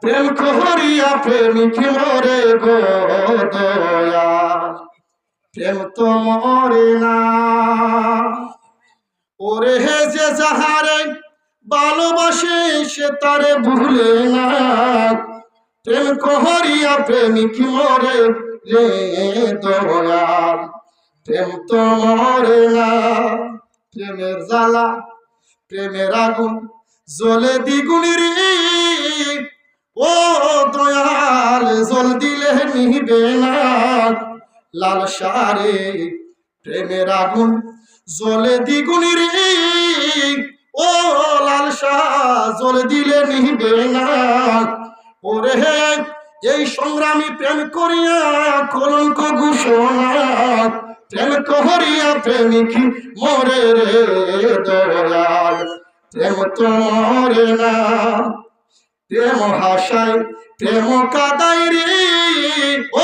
প্রেম করিয়া প্রেমিক মরে গো দয়াল? প্রেম তো মরে না। ওরে হে যে যাহারে ভালোবাসে, সে তারে ভুলে না। প্রেম করিয়া প্রেমিক মরে রে দয়াল? প্রেম তো মরে না। প্রেমের জ্বালা, প্রেমের আগুন, জ্বলে রে। ও দয়াল জল দিলে নিবে না লাল সারে প্রেমের আগুন জ্বলে দ্বিগুণী রে ও লাল জল দিলে নিবে না ওরে হে, এই সংগ্রামী প্রেম করিয়া কলঙ্ক ঘোষণা। প্রেম করিয়া প্রেমিক মরে রে দয়াল। প্রেম তো মরে না। প্রেম হাসায় প্রেম কাদাই রে।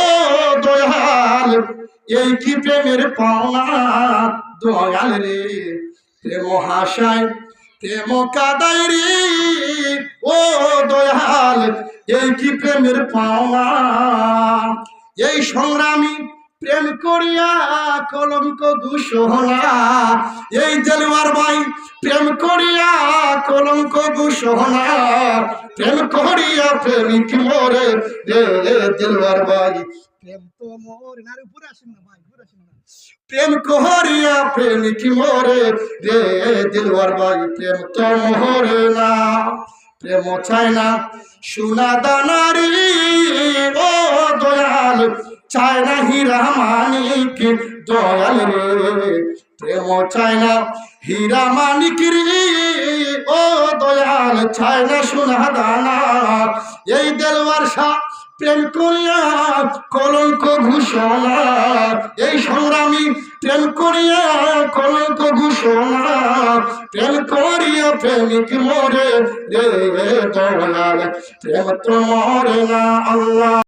ও দয়াল, এই কি প্রেমের পাওনা? দয়াল রে প্রেম হাসায় প্রেম কাদাই রে। ও দয়াল, এই কি প্রেমের পাওনা? এই সংগ্রামী প্রেম করিয়া কলঙ্ক ঘোষণা এই দেলওয়ার ভাই প্রেম করিয়া কলঙ্ক ঘোষণা প্রেম করিয়া প্রেমিক মরে রে দেলওয়ার ভাই প্রেম তো মরে না উপরে আসেন না ভাই উপরে আসেন না। প্রেম করিয়া প্রেমিক মরে রে দিলওয়ার ভাই প্রেম তো মরে না প্রেম চায় না। সোনা দানারি ও দয়াল চায় না হীরা মানিক দয়াল রে। প্রেম চায় না হীরা মানিক ও দয়াল চায় না সোনা দানা। এই দেলওয়ার শাহ প্রেম করিয়া কলঙ্ক ঘোষণা। এই সংগ্রামী প্রেম করিয়া কলঙ্ক ঘোষণা। প্রেম করিয়া প্রেমিক মরে রে দয়াল। প্রেম তো মরে না আল্লাহ।